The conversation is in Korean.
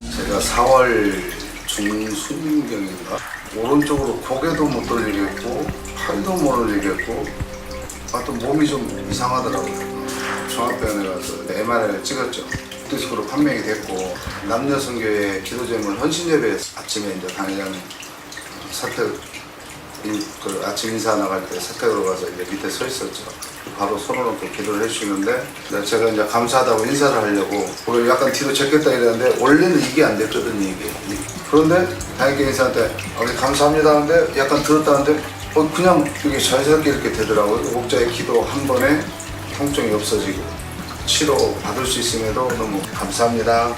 제가 4월 중순경인가? 오른쪽으로 고개도 못 돌리겠고 팔도 못 올리겠고 아또 몸이 좀 이상하더라고요. 종합병원에 가서 MRI를 찍었죠. 디스크로 판명이 됐고 남녀성교회 기도 제물 헌신 예배 아침에 이제 당회장님 사택 인- 그 아침 인사 나갈 때 사택으로 가서 이제 밑에 서 있었죠. 바로 손을 놓고 기도를 해주시는데 네, 제가 이제 감사하다고 인사를 하려고 오늘 약간 뒤로 젖겠다 이랬는데 원래는 이게 안 됐거든요 이게. 그런데 다행히 인사한테 아, 감사합니다 하는데 약간 들었다는데 어, 그냥 이게 자연스럽게 이렇게 되더라고요. 목자의 기도 한 번에 통증이 없어지고 치료 받을 수 있음에도 너무 감사합니다.